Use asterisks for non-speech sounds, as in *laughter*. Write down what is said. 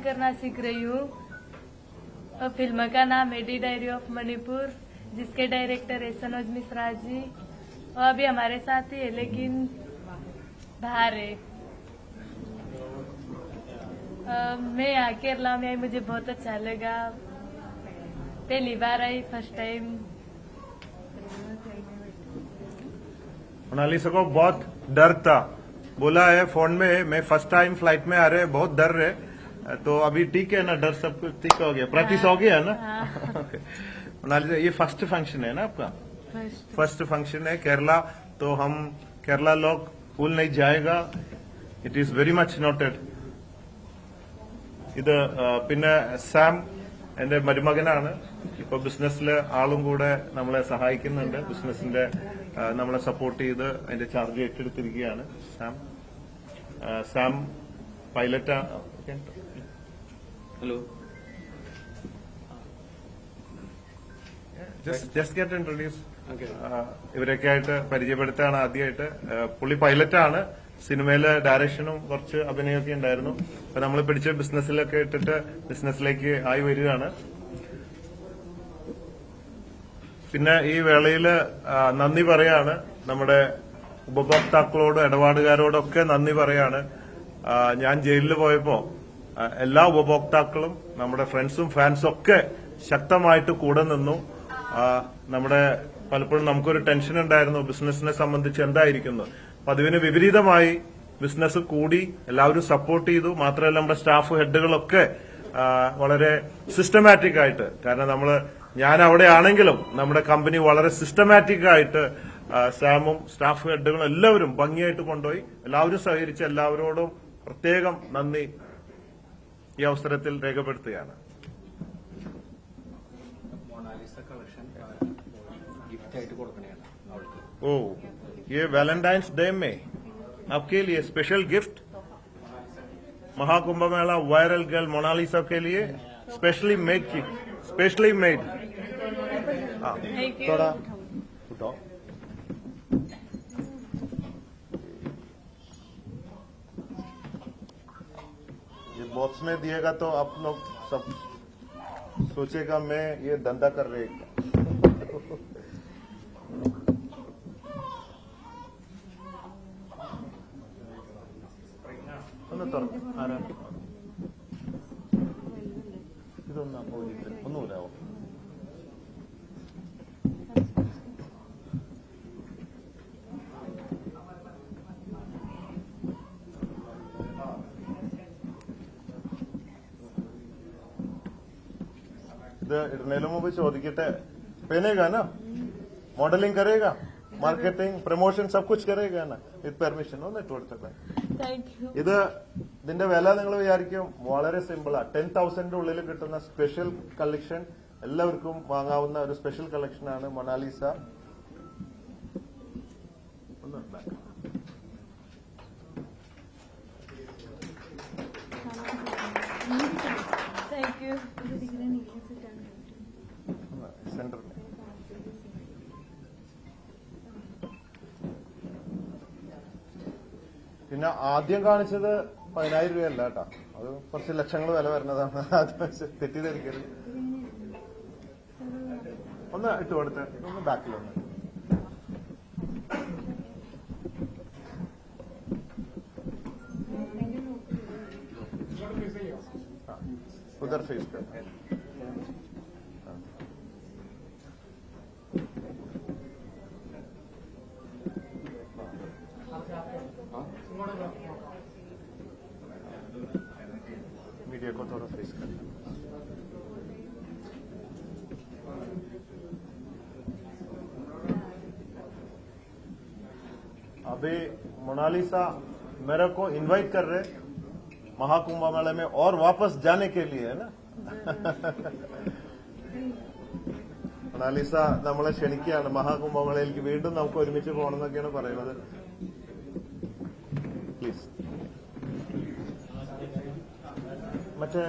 Acting करना सीख रही हूँ। और फ़िल्म का नाम एडी डायरी ऑफ़ मणिपुर जिसके डायरेक्टर है सनोज मिश्रा जी। वो अभी हमारे साथ ही है लेकिन बाहर है। अ, मैं यहाँ केरला में आई मुझे बहुत अच्छा लगा। पहली बार आई फ़र्स्ट टाइम मोनालिसा को बहुत डर था। बोला है फ़ोन में मैं फ़र्स्ट टाइम फ़्लाइट में आ रहे बहुत डर रहे। तो अभी ठीक है ना डर सब कुछ ठीक हो गया प्रैक्टिस हो गया ना Okay. मोनालिसा ये *laughs* फर्स्ट फंक्शन है ना आपका फर्स्ट फर्स्ट फंक्शन है केरला तो हम केरला लोग भूल नहीं जाएगा it is very much noted ഇത് ആ, പിന്നെ സാം എന്റെ മരുമകനാണ് ഇപ്പൊ ബിസിനസ്സിൽ ആളും കൂടെ നമ്മളെ സഹായിക്കുന്നുണ്ട് ബിസിനസിന്റെ ആ, നമ്മളെ സപ്പോർട്ട് ചെയ്ത് അതിന്റെ ചാർജ് ഏറ്റെടുത്തിരിക്കുകയാണ് സാം ആ, Sam pilot hello just get introduce ഇവരൊക്കെ ആയിട്ട് പരിചയപ്പെടുത്താണ് ആദ്യമായിട്ട്. ആ, പുള്ളി പൈലറ്റാണ്. സിനിമയിലെ ഡയറക്ഷനും കുറച്ച് അഭിനയമൊക്കെ ഉണ്ടായിരുന്നു. അപ്പൊ നമ്മൾ പിടിച്ച ബിസിനസ്സിലൊക്കെ ഇട്ടിട്ട് ബിസിനസ്സിലേക്ക് ആയി വരികയാണ്. പിന്നെ ഈ വേളയിൽ നന്ദി പറയാണ്. നമ്മുടെ ഉപഭോക്താക്കളോടും ഇടപാടുകാരോടൊക്കെ നന്ദി പറയാണ്. ഞാൻ ജയിലിൽ പോയപ്പോ എല്ലാ ഉപഭോക്താക്കളും നമ്മുടെ ഫ്രണ്ട്സും ഫാൻസും ഒക്കെ ശക്തമായിട്ട് കൂടെ നിന്നു. നമ്മുടെ പലപ്പോഴും നമുക്കൊരു ടെൻഷൻ ഉണ്ടായിരുന്നു ബിസിനസിനെ സംബന്ധിച്ച് എന്തായിരിക്കുന്നു. അപ്പൊ അതിന് വിപരീതമായി ബിസിനസ് കൂടി എല്ലാവരും സപ്പോർട്ട് ചെയ്തു. മാത്രമല്ല നമ്മുടെ സ്റ്റാഫ് ഹെഡുകളൊക്കെ വളരെ സിസ്റ്റമാറ്റിക് ആയിട്ട്. കാരണം നമ്മൾ ഞാൻ അവിടെ ആണെങ്കിലും നമ്മുടെ കമ്പനി വളരെ സിസ്റ്റമാറ്റിക് ആയിട്ട് സാമും സ്റ്റാഫ് ഹെഡുകളും എല്ലാവരും ഭംഗിയായിട്ട് കൊണ്ടുപോയി. എല്ലാവരും സഹകരിച്ച് എല്ലാവരോടും പ്രത്യേകം നന്ദി ഈ അവസരത്തിൽ രേഖപ്പെടുത്തുകയാണ് മൊണാലിസ കളക്ഷൻ ഗിഫ്റ്റ് ആയിട്ട് കൊടുക്കണേണ് അവൾക്ക് ओ ये वैलेंटाइंस डे में आपके लिए special gift Mahakumbh Mela viral girl Monalisa के लिए स्पेशली मेड की स्पेशली मेड हाँ थैंक यू थोड़ा बॉक्स में दिएगा तो आप लोग सब सोचेगा मैं ये धंधा कर रहे हैं ഒന്ന് തുറക്കും ആരാ ഇതൊന്ന് അപ്പോജിറ്റ് ഒന്ന് ഇത് ഇടുന്നതിന് മുമ്പ് ചോദിക്കട്ടെ पहनेगा ना मॉडलिंग करेगा मार्केटिंग प्रमोशन सब कुछ करेगा ना विथ പെർമിഷൻ ഒന്ന് ഇട്ട് കൊടുത്തേ थैंक यू ഇത് ഇതിന്റെ വില നിങ്ങൾ വിചാരിക്കും വളരെ സിമ്പിളാ ടെൻ തൗസൻഡിന്റെ ഉള്ളിൽ കിട്ടുന്ന സ്പെഷ്യൽ കളക്ഷൻ എല്ലാവർക്കും വാങ്ങാവുന്ന ഒരു സ്പെഷ്യൽ കളക്ഷനാണ് മൊണാലിസ थैंक यू ഒന്ന് സെന്ററിൽ പിന്നെ ആദ്യം കാണിച്ചത് പതിനായിരം രൂപയല്ല കേട്ടോ അത് കുറച്ച് ലക്ഷങ്ങൾ വില വരുന്നതാണ് *laughs* അത് തെറ്റിദ്ധരിക്കരുത് ഒന്ന് ഇട്ട് കൊടുത്ത് ഒന്ന് ബാക്കിൽ ഒന്ന് उधर फेस कर मीडिया को थोड़ा फेस कर अभी मोनालिसा मेरे को इनवाइट कर रहे महाकुंभ मेले में और वापस जाने के लिए है ना മൊണാലിസ നമ്മളെ ക്ഷണിക്കുകയാണ് മഹാകുംഭമേളയിലേക്ക് വീണ്ടും നമുക്ക് ഒരുമിച്ച് പോകണമെന്നൊക്കെയാണ് പറയുന്നത് പ്ലീസ് മറ്റേ